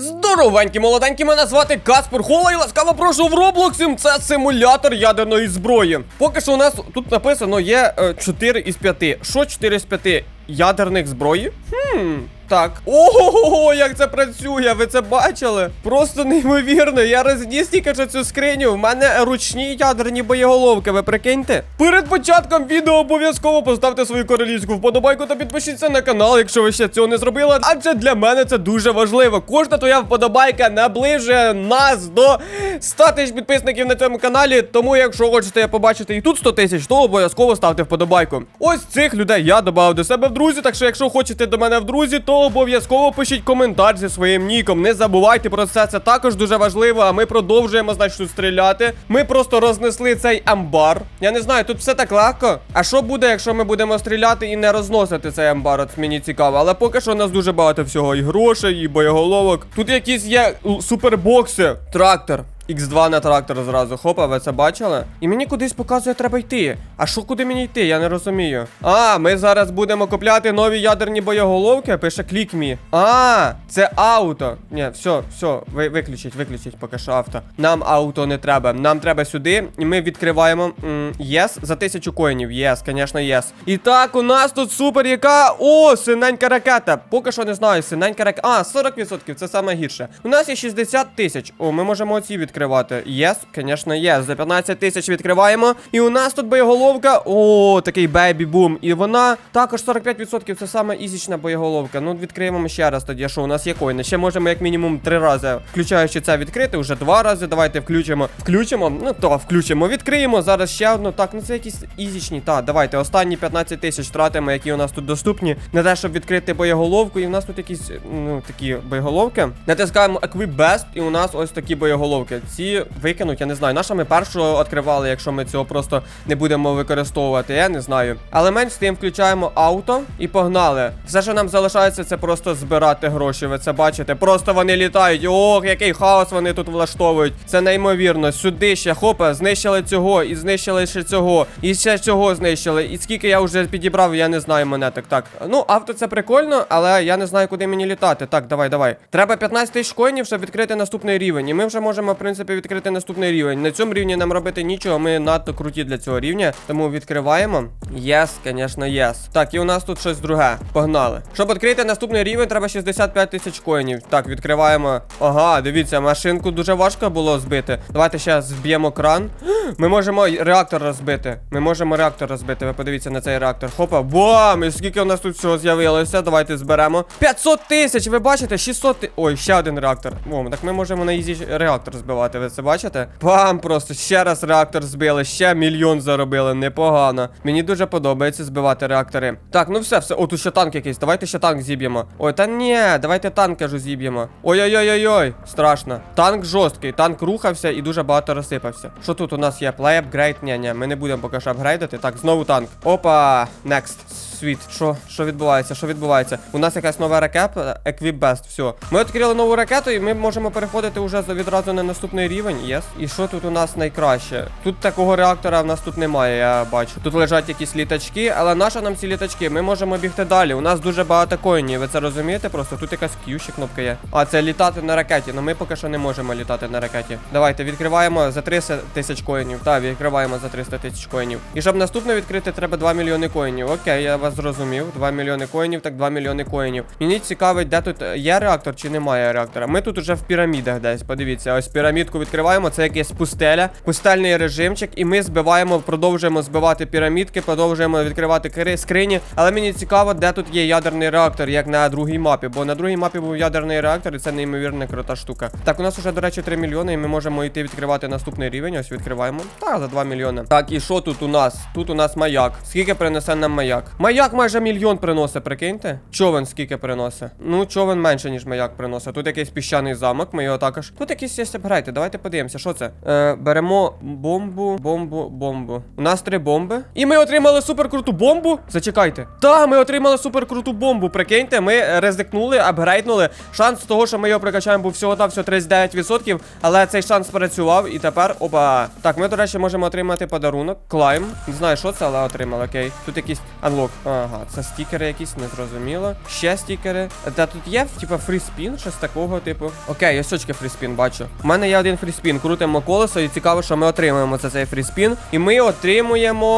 Здоровенькі, молоденькі, мене звати Каспер Хола і ласкаво прошу в Роблоксім. Це симулятор ядерної зброї. Поки що у нас тут написано є е, 4 із 5. Що 4 з 5? Ядерних зброї? Хм. Так. Ого, як це працює, ви це бачили? Просто неймовірно. Я розніс тільки що цю скриню. В мене ручні ядерні боєголовки, ви прикиньте? Перед початком відео обов'язково поставте свою королівську вподобайку та підпишіться на канал, якщо ви ще цього не зробили. Адже для мене це дуже важливо. Кожна твоя вподобайка наближує нас до 100 тисяч підписників на цьому каналі. Тому, якщо хочете побачити і тут 100 тисяч, то обов'язково ставте вподобайку. Ось цих людей я додав до себе в друзі. Так що, якщо хочете до мене в друзі, то обов'язково пишіть коментар зі своїм ніком. Не забувайте про це, це також дуже важливо. А ми продовжуємо, значить, стріляти. Ми просто рознесли цей амбар. Я не знаю, тут все так легко. А що буде, якщо ми будемо стріляти і не розносити цей амбар? От мені цікаво. Але поки що у нас дуже багато всього. І грошей, і боєголовок. Тут якісь є супербокси. Трактор. X2 на трактор зразу. Хопа, ви це бачили? І мені кудись показує, треба йти. А що куди мені йти? Я не розумію. А, ми зараз будемо купляти нові ядерні боєголовки, пише клік мі. А, це ауто. Ні, все, все, ви, виключіть, виключіть поки що авто. Нам ауто не треба. Нам треба сюди, і ми відкриваємо єс за тисячу коїнів. Єс, звісно, єс. І так, у нас тут супер яка. О, синенька ракета. Поки що не знаю, синенька ракета. А, 40%, це саме гірше. У нас є 60 тисяч. О, ми можемо оці відкривати. Єс, звісно, єс. За 15 тисяч відкриваємо. І у нас тут боєголовка. О, такий бейбі бум. І вона також 45%. Це саме ізічна боєголовка. Ну, відкриємо ще раз тоді, що у нас є коїни. Ще можемо як мінімум три рази, включаючи це відкрити, вже два рази. Давайте включимо. Включимо. Ну то включимо. Відкриємо. Зараз ще одну. Так, ну це якісь ізічні. Так, давайте. Останні 15 тисяч тратимо, які у нас тут доступні. На те, щоб відкрити боєголовку. І у нас тут якісь, ну, такі боєголовки. Натискаємо Equip Best, і у нас ось такі боєголовки. Ці викинуть, я не знаю. Наша ми першого відкривали, якщо ми цього просто не будемо використовувати, я не знаю. Але менш з тим включаємо авто і погнали. Все, що нам залишається, це просто збирати гроші. Ви це бачите? Просто вони літають. Ох, який хаос вони тут влаштовують. Це неймовірно. Сюди ще хопа, знищили цього, і знищили ще цього, і ще цього знищили. І скільки я вже підібрав, я не знаю монеток. Так, ну авто це прикольно, але я не знаю, куди мені літати. Так, давай, давай. Треба 15 тисяч коїнів, щоб відкрити наступний рівень. І ми вже можемо, в принципі, відкрити наступний рівень. На цьому рівні нам робити нічого. Ми надто круті для цього рівня. Тому відкриваємо. Єс, звісно, єс. Так, і у нас тут щось друге. Погнали. Щоб відкрити наступний рівень, треба 65 тисяч коїнів. Так, відкриваємо. Ага, дивіться, машинку дуже важко було збити. Давайте ще зб'ємо кран. Ми можемо реактор розбити. Ми можемо реактор розбити. Ви подивіться на цей реактор. Хопа, бам! І скільки у нас тут всього з'явилося? Давайте зберемо. 500 тисяч! Ви бачите? 600 ти... Ой, ще один реактор. О, так ми можемо на ізі реактор збивати. Ви це бачите? Бам! Просто ще раз реактор збили, ще мільйон заробили. Непогано. Мені дуже подобається збивати реактори. Так, ну все, все. О, тут ще танк якийсь. Давайте ще танк зіб'ємо. Ой, та ні, давайте танк кажу зіб'ємо. Ой-ой-ой-ой-ой, страшно. Танк жорсткий, танк рухався і дуже багато розсипався. Що тут у нас є? Play upgrade? Ні, ні, ми не будемо поки що апгрейдити. Так, знову танк. Опа, next. Світ, що що відбувається? Що відбувається? У нас якась нова ракета, Best, все. Ми відкрили нову ракету, і ми можемо переходити вже відразу на наступний рівень. Єс. І що тут у нас найкраще? Тут такого реактора в нас тут немає, я бачу. Тут лежать якісь літачки, але наша нам ці літачки? Ми можемо бігти далі. У нас дуже багато коїнів. Ви це розумієте? Просто тут якась Q ще кнопка є. А це літати на ракеті. Ну ми поки що не можемо літати на ракеті. Давайте відкриваємо за 300 тисяч коїнів. Так, відкриваємо за 300 тисяч коїнів. І щоб наступне відкрити, треба 2 мільйони коїнів. Окей, я вас зрозумів. 2 мільйони коїнів, так 2 мільйони коїнів. Мені цікавить, де тут є реактор чи немає реактора. Ми тут уже в пірамідах десь. Подивіться, ось пірамідку відкриваємо. Це якийсь пустеля, пустельний режимчик, і ми збиваємо, продовжуємо збивати пірамідки, продовжуємо відкривати кри- скрині. Але мені цікаво, де тут є ядерний реактор, як на другій мапі. Бо на другій мапі був ядерний реактор, і це неймовірно крута штука. Так, у нас уже, до речі, 3 мільйони, і ми можемо йти відкривати наступний рівень. Ось відкриваємо. Так, за 2 мільйони. Так, і що тут у нас? Тут у нас маяк. Скільки принесе нам маяк? Маяк майже мільйон приносить, прикиньте. Човен скільки приносить? Ну, човен менше, ніж маяк приносить. Тут якийсь піщаний замок, ми його також. Тут якісь є апгрейди. Давайте подивимося, що це. Е, беремо бомбу, бомбу, бомбу. У нас три бомби. І ми отримали суперкруту бомбу. Зачекайте. Та, ми отримали суперкруту бомбу. Прикиньте, ми ризикнули, апгрейднули. Шанс того, що ми його прокачаємо, був всього та всього 39%. Але цей шанс спрацював. І тепер. Опа. Так, ми, до речі, можемо отримати подарунок. Клайм. Не знаю, що це, але отримали, окей. Тут якийсь анлок. Ага, це стікери якісь, незрозуміло. Ще стікери. Та тут є, типа, фріспін, щось такого, типу. Окей, ось очки фріспін, бачу. У мене є один фріспін. Крутимо колесо, і цікаво, що ми отримуємо за цей фріспін. І ми отримуємо.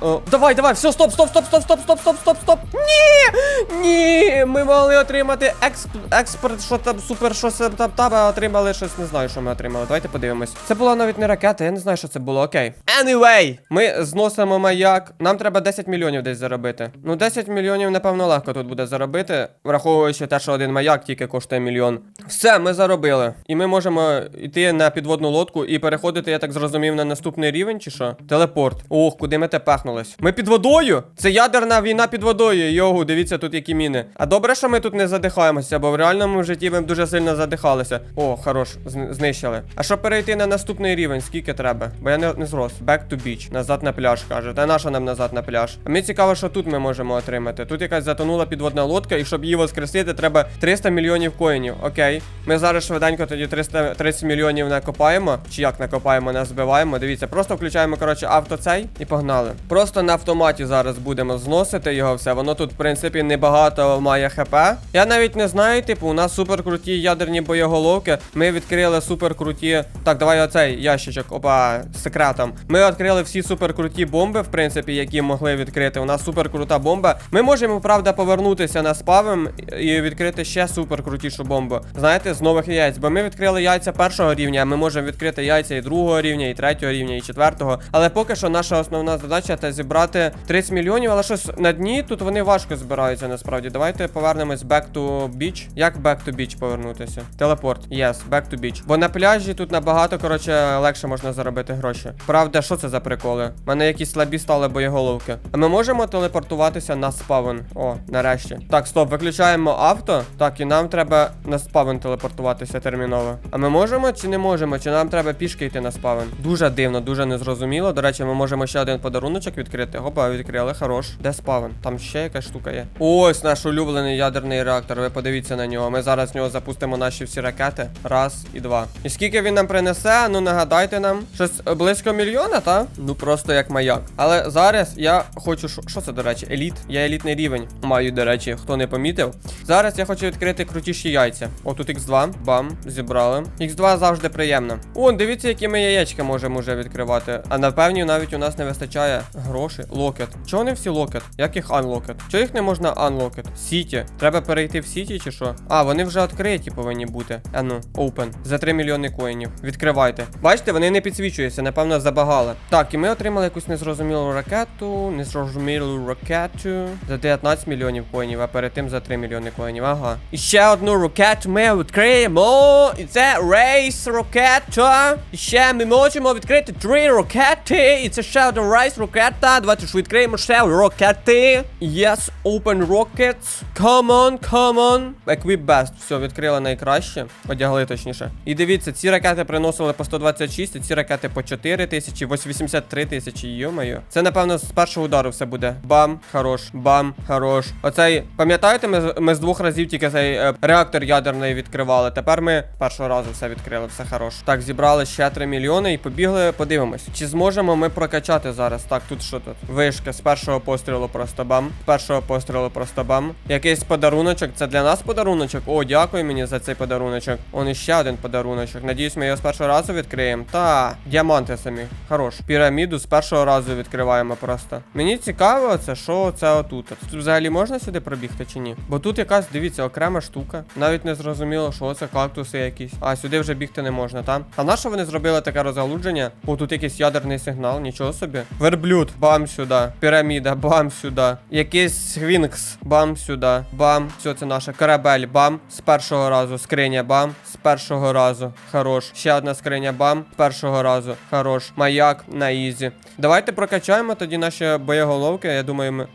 О, давай, давай, все, стоп, стоп, стоп, стоп, стоп, стоп, стоп, стоп, стоп. Ні! Ні! Ми могли отримати експ... експорт, що там супер, що це там, там, отримали щось, не знаю, що ми отримали. Давайте подивимось. Це була навіть не ракета, я не знаю, що це було. Окей. Anyway, ми зносимо маяк. Нам треба 10 мільйонів десь заробити. Ну, 10 мільйонів, напевно, легко тут буде заробити, враховуючи те, що один маяк тільки коштує мільйон. Все, ми заробили. І ми можемо йти на підводну лодку і переходити, я так зрозумів, на наступний рівень, чи що? Телепорт. Ох, куди ми те пехнулись? Ми під водою? Це ядерна війна під водою. Йогу, дивіться, тут які міни. А добре, що ми тут не задихаємося, бо в реальному житті ми дуже сильно задихалися. О, хорош, знищили. А щоб перейти на наступний рівень, скільки треба? Бо я не, не зрос. Back to beach. Назад на пляж, каже. Та наша нам назад на пляж. А мені цікаво, що тут ми можемо отримати. Тут якась затонула підводна лодка, і щоб її воскресити, треба 300 мільйонів коїнів. Окей. Ми зараз швиденько тоді 330 мільйонів накопаємо. Чи як накопаємо, не збиваємо. Дивіться, просто включаємо, коротше, авто цей і погнали. Просто на автоматі зараз будемо зносити його все. Воно тут, в принципі, небагато має хп. Я навіть не знаю, типу, у нас супер круті ядерні боєголовки. Ми відкрили супер круті. Так, давай оцей ящичок, опа, секретом. Ми відкрили всі супер круті бомби, в принципі, які могли відкрити. У нас супер крута бомба. Ми можемо, правда, повернутися на спавим і відкрити ще супер крутішу бомбу. Знаєте, з нових яєць. Бо ми відкрили яйця першого рівня, а ми можемо відкрити яйця і другого рівня, і третього рівня, і четвертого. Але поки що наша основна задача це зібрати 30 мільйонів, але щось на дні тут вони важко збираються насправді. Давайте повернемось back to beach. Як back to beach повернутися? Телепорт. Yes, back to beach. Бо на пляжі тут набагато, коротше, легше можна заробити гроші. Правда, що це за приколи? У мене якісь слабі стали боєголовки. А ми можемо телепортуватися на спавн. О, нарешті. Так, стоп, виключаємо авто. Так, і нам треба на спавн телепортуватися терміново. А ми можемо чи не можемо? Чи нам треба пішки йти на спавн? Дуже дивно, дуже незрозуміло. До речі, ми можемо ще один подаруночок відкрити. Опа, відкрили, хорош. Де спавн? Там ще якась штука є. Ось наш улюблений ядерний реактор. Ви подивіться на нього. Ми зараз в нього запустимо наші всі ракети. Раз і два. І скільки він нам принесе? Ну нагадайте нам. Щось е, близько мільйона, та? Ну просто як маяк. Але зараз я хочу. Що, що це, до речі? Еліт. Я елітний рівень маю, до речі, хто не помітив. Зараз я хочу відкрити крутіші яйця. О, тут X2. Бам, зібрали. X2 завжди приємно. О, дивіться, які ми яєчка можемо вже відкривати. А напевні навіть у нас не вистачає грошей. Локет. Чого не всі локет? Як їх анлокет? Чого їх не можна анлокет? Сіті. Треба перейти в сіті чи що? А, вони вже відкриті повинні бути. А ну, open. За 3 мільйони коїнів. Відкривайте. Бачите, вони не підсвічуються, напевно, забагали. Так, і ми отримали якусь незрозумілу ракету. Незрозумілу ракету. За 19 мільйонів коїнів, а перед тим за 3 мільйони коїнів. Ага. І ще одну ракету ми відкриємо. І це рейс ракета. І ще ми можемо відкрити три ракети. І це ще одна рейс ракета. Давайте ж відкриємо ще ракети. Yes, open rockets. Come on, come on. Equip best. Все, відкрили найкраще. Одягли точніше. І дивіться, ці ракети приносили по 126, а ці ракети по 4 тисячі, 83 тисячі. Йо-моє. Це, напевно, з першого удару все буде. Бам, хорош, бам, хорош. Оцей, пам'ятаєте, ми, ми з двох разів тільки цей е, реактор ядерний відкривали. Тепер ми першого разу все відкрили, все хорош. Так, зібрали ще 3 мільйони і побігли, подивимось. Чи зможемо ми прокачати зараз? Так, тут що тут? Вишка з першого пострілу просто бам. З першого пострілу просто бам. Якийсь подаруночок. Це для нас подаруночок. О, дякую мені за цей подаруночок. Он іще один подаруночок. Надіюсь, ми його з першого разу відкриємо. Та, діаманти самі. Хорош. Піраміду з першого разу відкриваємо просто. Мені цікаво, це що це отут. Тут взагалі можна сюди пробігти чи ні? Бо тут якась, дивіться, окрема штука. Навіть не зрозуміло, що це кактуси якісь. А сюди вже бігти не можна, та? А на що вони зробили таке розгалудження? О, тут якийсь ядерний сигнал, нічого собі. Верблюд, бам сюди. Піраміда, бам сюди. Якийсь свінкс, бам сюди. Бам. Все, це наше. Корабель, бам. З першого разу. Скриня, бам. З першого разу. Хорош. Ще одна скриня, бам. З першого разу. Хорош. Маяк на ізі. Давайте прокачаємо тоді наші боєголовки. Я думаю, ми.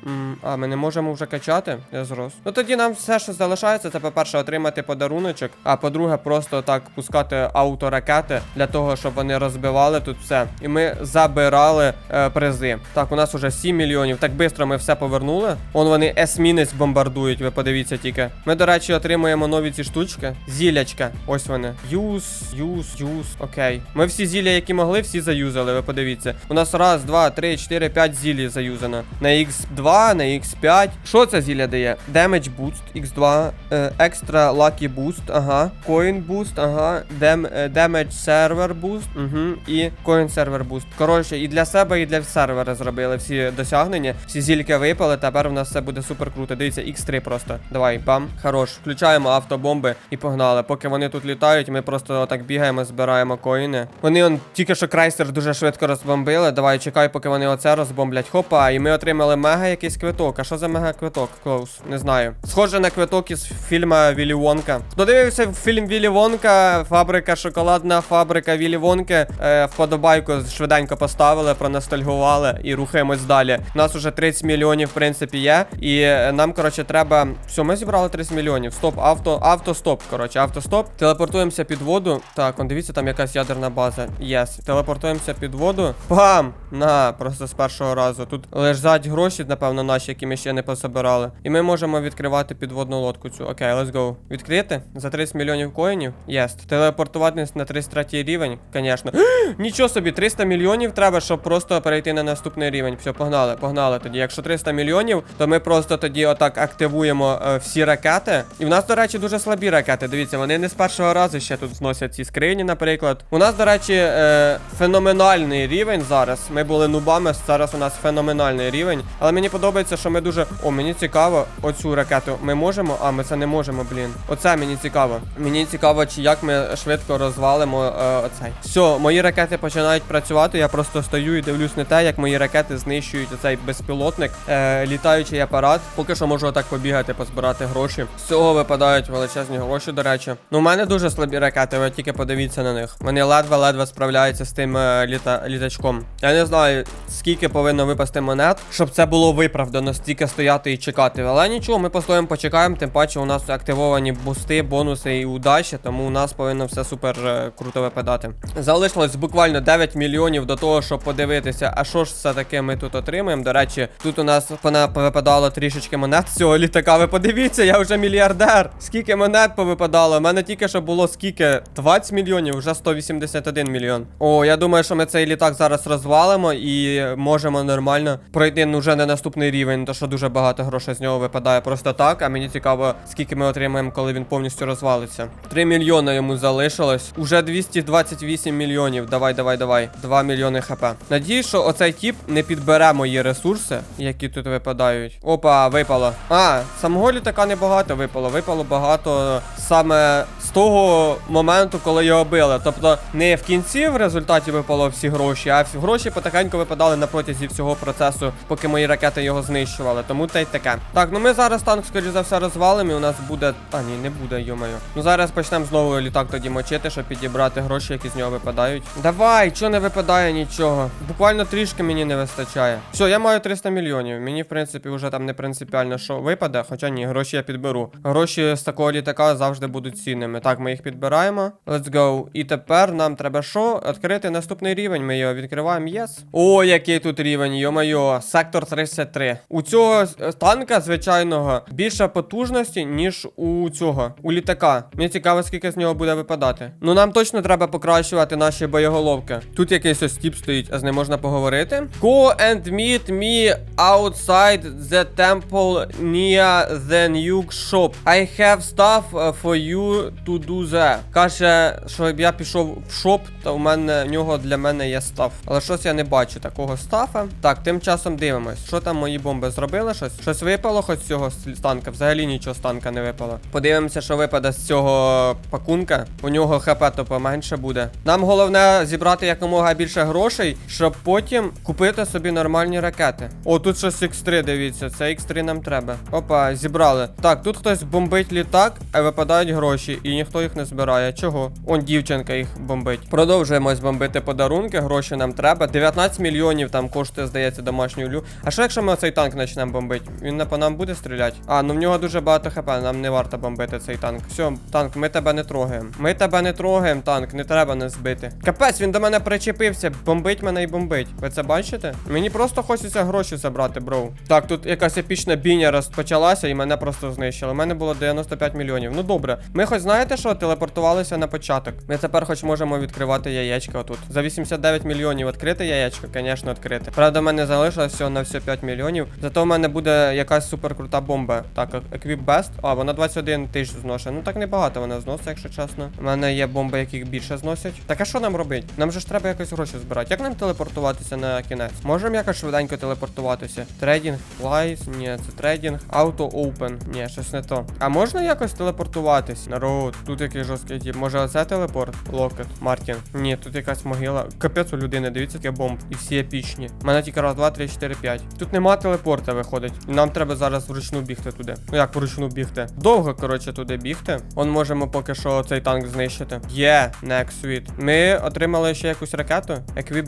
а, ми не можемо вже качати. Я зрос. Ну тоді нам все, що залишається, це, по-перше, отримати подаруночок. А по-друге, просто так пускати авторакети для того, щоб вони розбивали тут все. І ми забирали е, призи. Так, у нас уже 7 мільйонів. Так швидко ми все повернули. Он вони есмінець бомбардують, ви подивіться тільки. Ми, до речі, отримуємо нові ці штучки. Зілячка. Ось вони. Юз, юз, юз. Окей. Ми всі зілля, які могли, всі заюзали. Ви подивіться. У нас раз, два, три, чотири, п'ять зілі заюзано. На X2, на X5. Що це зілля дає? Damage Boost, X2, е, Extra Lucky Boost, ага. Coin Boost, ага. Е, damage Server Boost, угу. І Coin Server Boost. Коротше, і для себе, і для сервера зробили всі досягнення. Всі зільки випали, тепер у нас все буде супер круто. Дивіться, X3 просто. Давай, бам. Хорош. Включаємо автобомби і погнали. Поки вони тут літають, ми просто отак бігаємо, збираємо коїни. Вони он тільки що крайстер дуже швидко розбомбили. Давай, чекай, поки вони оце розбомблять. Хопа, і ми отримали мега якийсь квиток. А що за мега квиток? Клоус, не знаю. Схоже на квиток із фільму Віллі Вонка. Хто дивився фільм Віллі Вонка, фабрика, шоколадна фабрика Віллі Вонки. Е, вподобайку швиденько поставили, проностальгували і рухаємось далі. У нас уже 30 мільйонів, в принципі, є. І е, нам, коротше, треба. Все, ми зібрали 30 мільйонів. Стоп, авто, автостоп. Коротше, автостоп. Телепортуємося під воду. Так, он дивіться, там якась ядерна база. Єс. Телепортуємося під воду. Пам! На, просто з першого разу. Тут лежать гроші, напевно, наші, які ми ще не пособирали. І ми можемо відкривати підводну лодку цю. Окей, let's go. Відкрити? За 30 мільйонів коїнів? Єс. Телепортуватись на 33 рівень, звісно. Нічого собі, 300 мільйонів треба, щоб просто перейти на наступний рівень. Все, погнали, погнали тоді. Якщо 300 мільйонів, то ми просто тоді отак активуємо е, всі ракети. І в нас, до речі, дуже слабі ракети. Дивіться, вони не з першого разу ще тут зносять ці скрині, наприклад. У нас, до речі, е, феноменальний рівень зараз. Ми були нубами, зараз у нас феноменальний рівень. Але мені подобається, що ми дуже. О, мені цікаво, оцю ракету ми можемо. А, ми це не можемо, блін. Оце мені цікаво. Мені цікаво, чи як ми швидко розвалимо е, оцей. Все, мої ракети починають працювати. Я просто стою і дивлюсь на те, як мої ракети знищують оцей безпілотник, е, літаючий апарат. Поки що можу отак побігати, позбирати гроші. З цього випадають величезні гроші, до речі. Ну, у мене дуже слабі ракети, ви тільки подивіться на них. Вони ледве-ледве справляються з тим е, літа, літачком. Я не знаю, скільки повинно випасти монет, щоб це було виправдано, стільки стояти і чекати. Але нічого, ми постоїмо, почекаємо. Тим паче у нас активовані бусти, бонуси і удачі, тому у нас повинно все супер е, круто випадати. Залишилось буквально 9 мільйонів до того, щоб подивитися, а що ж все таки ми тут отримаємо. До речі, тут у нас повипадало трішечки монет з цього літака. Ви подивіться, я вже мільярдер. Скільки монет повипадало? У мене тільки що було скільки? 20 мільйонів, вже 181 мільйон. О, я думаю, що ми цей літак зараз розвалимо і можемо нормально пройти ну, вже не на наступний рівень, то що дуже багато грошей з нього випадає просто так. А мені цікаво, скільки ми отримаємо, коли він повністю розвалиться. 3 мільйони йому залишилось. Уже 228 мільйонів. Давай, давай, давай. 2 мільйони хп. Надіюсь, що оцей тіп не підбере мої ресурси, які тут випадають. Опа, випало. А, самого літака небагато випало. Випало багато саме з того моменту, коли його били. Тобто не в кінці в результаті випало всі гроші, а всі гроші потихеньку випадали на протязі всього процесу, поки мої ракети його знищували. Тому те й таке. Так, ну ми зараз танк, скоріш за все, розвалимо, і у нас буде. А, ні, не буде, йомаю. Ну зараз почнемо знову літак тоді мочити, щоб підібрати гроші, які з нього випадають. Давай, чого не випадає нічого. Буквально трішки мені не вистачає. Все, я маю 300 мільйонів. Мені, в принципі, вже там не принципіально, що випаде, хоча ні, гроші я підберу. Гроші з такого літака завжди будуть цінними. Так, ми їх підбираємо. Let's go. І тепер нам треба що? Відкрити наступний рівень. Ми його відкриваємо. Yes. О, який тут рівень, йо-майо. Сектор 33. У цього е, танка звичайного більше потужності, ніж у цього, у літака. Мені цікаво, скільки з нього буде випадати. Ну нам точно треба покращувати наші боєголовки. Тут якийсь ось тіп стоїть, а з ним можна поговорити. Go and meet me outside the temple near the nuke shop. I have stuff uh, for you to do there. Каже, щоб я пішов в шоп, та у мене в нього для мене є стаф. Але щось я не бачу такого стафа. Так, тим часом дивимось, що там мої бомби зробили щось. Щось випало хоч з цього з танка. Взагалі нічого з танка не випало. Подивимося, що випаде з цього пакунка. У нього хп то поменше буде. Нам головне зібрати якомога більше грошей, щоб потім купити собі нормальні ракети. О, тут щось X3, дивіться, це X3 нам треба. Опа, зібрали. Так, тут хтось бомбить літак, а випадають гроші, і ніхто їх не збирає. Чого? Он дівчинка їх бомбить. Продовжуємо бомбити подарунки, гроші нам треба. 19 мільйонів там коштує, здається, домашню лю. А що якщо ми оцей танк почнемо бомбити? Він не по нам буде стріляти? А, ну в нього дуже багато хп, нам не варто бомбити цей танк. Все, танк, ми тебе не трогаємо. Ми тебе не трогаємо, танк, не треба нас збити. Капець, він до мене причепився, бомбить мене і бомбить. Ви це бачите? Мені просто хочеться гроші забрати, бро. Так, тут якась епічна бійня розпочалася і мене просто знищили. У мене було 95 мільйонів. Ну добре. Ми хоч знаєте що, телепортувалися на початок. Ми тепер хоч можемо відкривати яєчка отут. За 82 99 мільйонів відкрити яєчко, звісно, відкрити. Правда, в мене залишилось всього на все 5 мільйонів. Зато в мене буде якась суперкрута бомба. Так, Equip Best. А, вона 21 тисяч зношує. Ну так небагато вона зносить, якщо чесно. У мене є бомби, яких більше зносять. Так а що нам робити? Нам же ж треба якось гроші збирати. Як нам телепортуватися на кінець? Можемо якось швиденько телепортуватися? Трейдинг, лайс, ні, це трейдинг, ауто open. Ні, щось не то. А можна якось телепортуватись? Народ, тут який жорсткий тип. Може оце телепорт? Локет, Мартін. Ні, тут якась могила. Капець у людини, дивіться, яке бомб. І всі епічні. У мене тільки раз, два, три, чотири, п'ять. Тут нема телепорта, виходить. Нам треба зараз вручну бігти туди. Ну як вручну бігти? Довго, коротше, туди бігти. Он можемо поки що цей танк знищити. Є, next sweet. Ми отримали ще якусь ракету.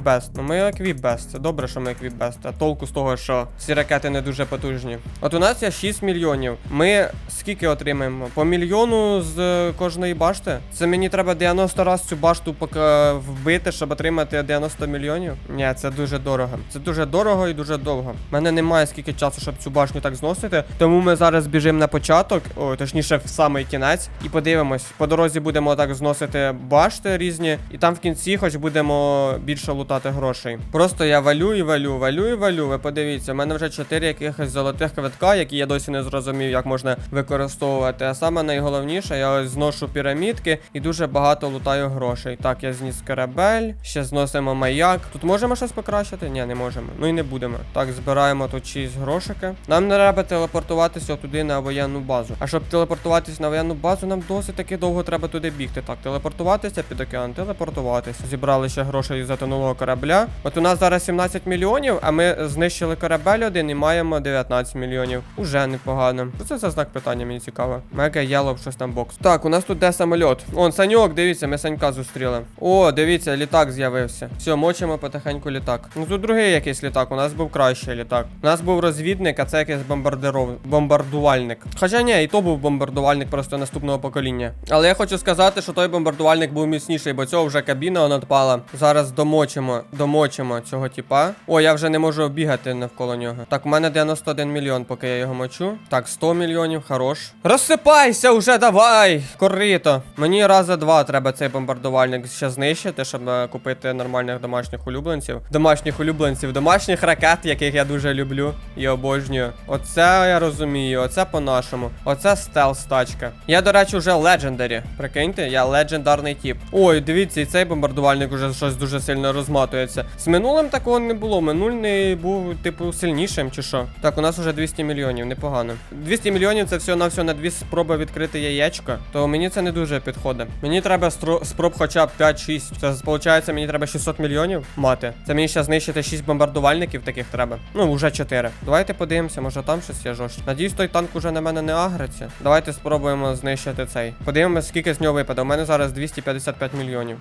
Best. Ну ми Best. Це добре, що ми Best. А толку з того, що ці ракети не дуже потужні. От у нас є 6 мільйонів. Ми скільки отримаємо? По мільйону з е, кожної башти? Це мені треба 90 раз цю башту поки вбити, щоб отримати 90 мільйонів? Ні, це дуже дорого. Це дуже дорого і дуже довго. У мене немає скільки часу, щоб цю башню так зносити. Тому ми зараз біжимо на початок, о, точніше, в самий кінець, і подивимось. По дорозі будемо так зносити башти різні, і там в кінці хоч будемо більше лутати грошей. Просто я валю і валю, валю і валю. Ви подивіться, у мене вже 4 якихось золотих квитка, які я досі не зрозумів, як можна використовувати. А саме найголовніше, я ось зношу пірамідки і дуже багато лутаю грошей. Так, я зніс корабель, ще зносимо маяк. Тут можемо щось покращити? Ні, не можемо. Ну і не будемо. Так, збираємо тут 6 грошики. Нам не треба телепортуватися туди на воєнну базу. А щоб телепортуватися на воєнну базу, нам досить таки довго треба туди бігти. Так, телепортуватися під океан, телепортуватися. Зібрали ще грошей із затонулого корабля. От у нас зараз 17 мільйонів, а ми знищили корабель один і маємо 19 мільйонів. Уже непогано. Що це за знак питання, мені цікаво. Мега Yellow, щось там бокс. Так, у нас тут де самольот. Он, Саньок, дивіться, ми Санька зустріли. О, дивіться, літак з'явився. Все, мочимо потихеньку літак. Ну тут другий якийсь літак, у нас був кращий літак. У нас був розвідник, а це якийсь бомбардиров... бомбардувальник. Хоча ні, і то був бомбардувальник просто наступного покоління. Але я хочу сказати, що той бомбардувальник був міцніший, бо цього вже кабіна надпала. Зараз домочимо, домочимо цього типа. О, я вже не можу обігати навколо нього. Так, у мене 91 мільйон, поки я його мочу. Так, 100 мільйонів, хорош. Розсипайся вже, давай! Корито. Мені рази два треба цей бомбардувальник ще знищити, щоб е, купити нормальних домашніх улюбленців. Домашніх улюбленців, домашніх ракет, яких я дуже люблю і обожнюю. Оце я розумію, оце по-нашому. Оце стелс тачка. Я, до речі, вже легендарі. Прикиньте, я легендарний тип. Ой, дивіться, і цей бомбардувальник уже щось дуже сильно розматується. З минулим такого не було. Минульний був, типу, сильнішим чи що. Так, у нас уже 200 мільйонів, непогано. 200 мільйонів це все на все на дві спроби відкрити яєчко. То мені це не дуже підходить. Мені треба спроб хоча б 5-6. Це виходить, мені треба 600 мільйонів мати. Це мені ще знищити 6 бомбардувальників таких треба. Ну, вже 4. Давайте подивимося, може там щось є жорстче. Надіюсь, той танк уже на мене не агриться. Давайте спробуємо знищити цей. Подивимося, скільки з нього випаде. У мене зараз 255 мільйонів.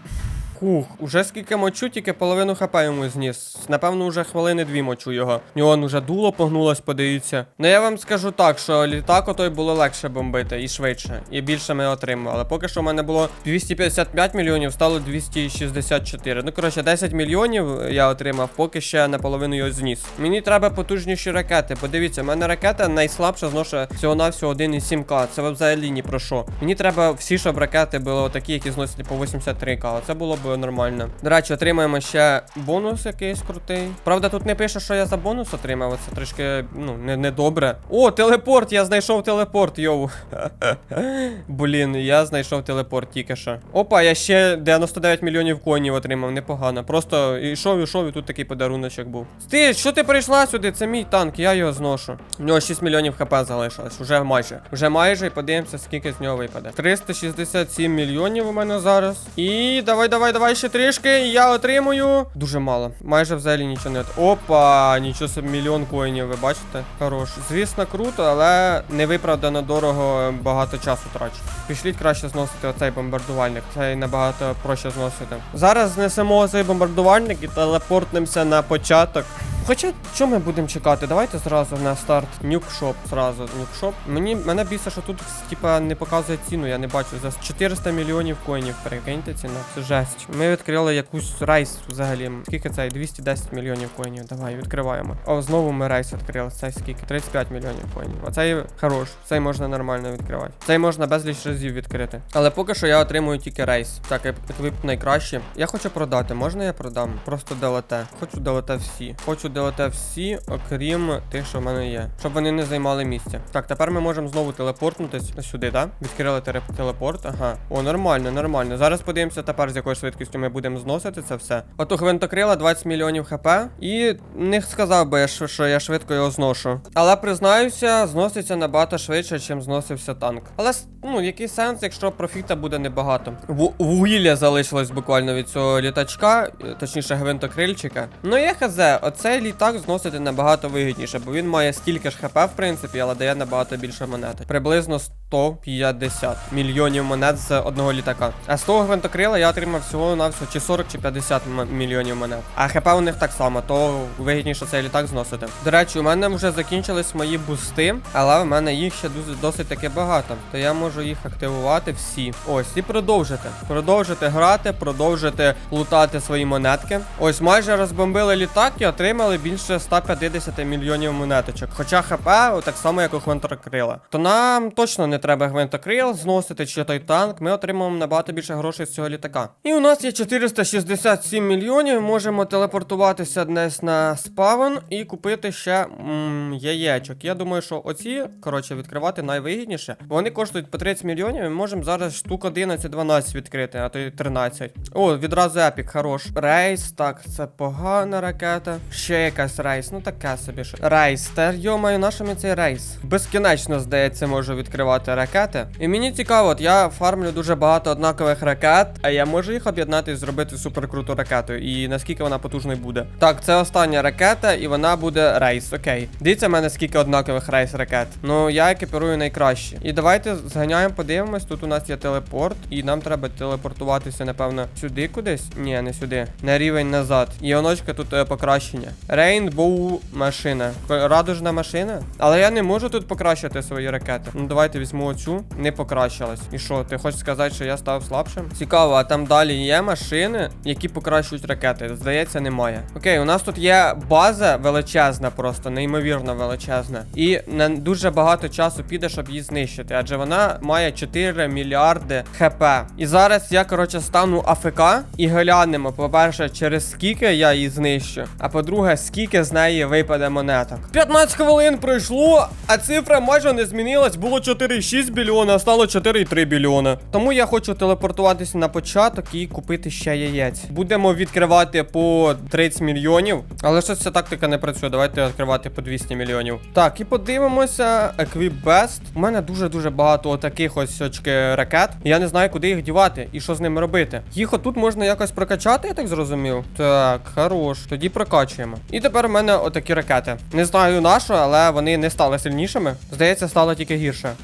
Хух, уже скільки мочу, тільки половину хп йому зніс. Напевно, уже хвилини дві мочу його. Нього уже дуло погнулось, подивіться. Ну я вам скажу так, що літак отой було легше бомбити і швидше. І більше ми отримали. Поки що в мене було 255 мільйонів, стало 264. Ну, коротше, 10 мільйонів я отримав, поки ще наполовину його зніс. Мені треба потужніші ракети. Подивіться, в мене ракета найслабша зношує всього-навсього 1,7к. Це взагалі ні про що. Мені треба всі, щоб ракети були такі, які зносять по 83к. Це було б нормально. До речі, отримаємо ще бонус якийсь крутий. Правда, тут не пише, що я за бонус отримав. Це трішки, ну, не, не добре. О, телепорт! Я знайшов телепорт, йоу. Блін, я знайшов телепорт тільки що. Опа, я ще 99 мільйонів коїнів отримав, непогано. Просто йшов, йшов, і тут такий подаруночок був. Ти, що ти прийшла сюди? Це мій танк, я його зношу. У нього 6 мільйонів хп залишилось. Уже майже. Вже майже і подивимося, скільки з нього випаде. 367 мільйонів у мене зараз. І давай, давай, давай ще трішки. Я отримую. Дуже мало. Майже взагалі нічого не. Опа, нічого собі мільйон коїнів, ви бачите? Хорош. Звісно, круто, але невиправдано дорого багато часу трачу. Пішліть краще зносити оцей бомбардувальник. Цей набагато проще зносити. Зараз знесемо цей бомбардувальник і телепортнемося на початок. Хоча, що ми будемо чекати? Давайте зразу на старт нюкшоп. Зразу нюкшоп. Мені мене більше, що тут типа не показує ціну, я не бачу. За 400 мільйонів коїнів. Прикиньте ціна. Це жесть. Ми відкрили якусь рейс взагалі. Скільки цей? 210 мільйонів коїнів. Давай, відкриваємо. О, знову ми рейс відкрили. Цей скільки? 35 мільйонів коїнів. Оцей хорош. Цей можна нормально відкривати. Цей можна безліч разів відкрити. Але поки що я отримую тільки рейс. Так, еквіп найкраще. Я хочу продати. Можна я продам? Просто ДЛТ. Хочу ДЛТ всі. Хочу ДЛТ всі, окрім тих, що в мене є. Щоб вони не займали місця. Так, тепер ми можемо знову телепортнутись сюди, так? Відкрили телепорт. Ага. О, нормально, нормально. Зараз подивимося тепер, з якою швидкістю ми будемо зносити це все. Ото гвинтокрила 20 мільйонів хп. І не сказав би що я швидко його зношу. Але признаюся, зноситься набагато швидше, чим зносився танк. Але ну, який сенс, якщо профіта буде небагато. В вугілля залишилось буквально від цього літачка, е, точніше гвинтокрильчика. Ну я хз, оцей літак зносити набагато вигідніше, бо він має стільки ж хп, в принципі, але дає набагато більше монети. Приблизно 150 мільйонів монет з одного літака. А з того гвинтокрила я отримав всього на всього чи 40 чи 50 м- мільйонів монет. А хп у них так само, то вигідніше цей літак зносити. До речі, у мене вже закінчились мої бусти, але в мене їх ще досить таки багато. То я можу їх активувати всі. Ось, і продовжити. Продовжити грати, продовжити лутати свої монетки. Ось майже розбомбили літак і отримали більше 150 мільйонів монеточок. Хоча хп так само, як у гвинтокрила. То нам точно не треба гвинтокрил зносити чи той танк. Ми отримаємо набагато більше грошей з цього літака. І у нас є 467 мільйонів. Можемо телепортуватися десь на спавн і купити ще м, яєчок. Я думаю, що оці, коротше, відкривати найвигідніше. Бо вони коштують по 30 мільйонів. Ми можемо зараз штук 11-12 відкрити, а то й 13. О, відразу епік, хорош. Рейс, так, це погана ракета. Ще якась рейс, ну таке собі що. Рейс, та йомаю, на що мені цей рейс? Безкінечно, здається, можу відкривати ракети. І мені цікаво, от я фармлю дуже багато однакових ракет, а я можу їх об'єднати і зробити суперкруту ракету. І наскільки вона потужною буде. Так, це остання ракета, і вона буде рейс. Окей. Дивіться в мене скільки однакових рейс ракет. Ну я екіпірую найкраще. І давайте зганяємо, подивимось. Тут у нас є телепорт, і нам треба телепортуватися, напевно, сюди кудись. Ні, не сюди. На рівень назад. І оночка тут е, покращення. Рейнбоу машина. Радужна машина. Але я не можу тут покращити свої ракети. Ну давайте візьму оцю. Не покращилась. І що, ти хочеш сказати, що я став слабшим? Цікаво, а там далі є машини, які покращують ракети. Здається, немає. Окей, у нас тут є база величезна, просто неймовірно величезна. І на дуже багато часу піде, щоб її знищити. Адже вона має 4 мільярди хп. І зараз я, коротше, стану АФК і глянемо, по-перше, через скільки я її знищу. А по-друге, скільки з неї випаде монеток. 15 хвилин пройшло, а цифра майже не змінилась. Було 4,6 біляона, а стало 4,3 біляона. Тому я хочу телепортуватися на початок і купити ще яєць. Будемо відкривати по 30 мільйонів. Але щось ця тактика не працює. Давайте відкривати по 200 мільйонів. Так, і подивимося. Equip Best. У мене дуже-дуже багато отаких ось очки ракет. Я не знаю, куди їх дівати і що з ними робити. Їх отут можна якось прокачати, я так зрозумів. Так, хорош. Тоді прокачуємо. І тепер у мене отакі ракети. Не знаю нашу, але вони не стали сильнішими. Здається, стало тільки гірше.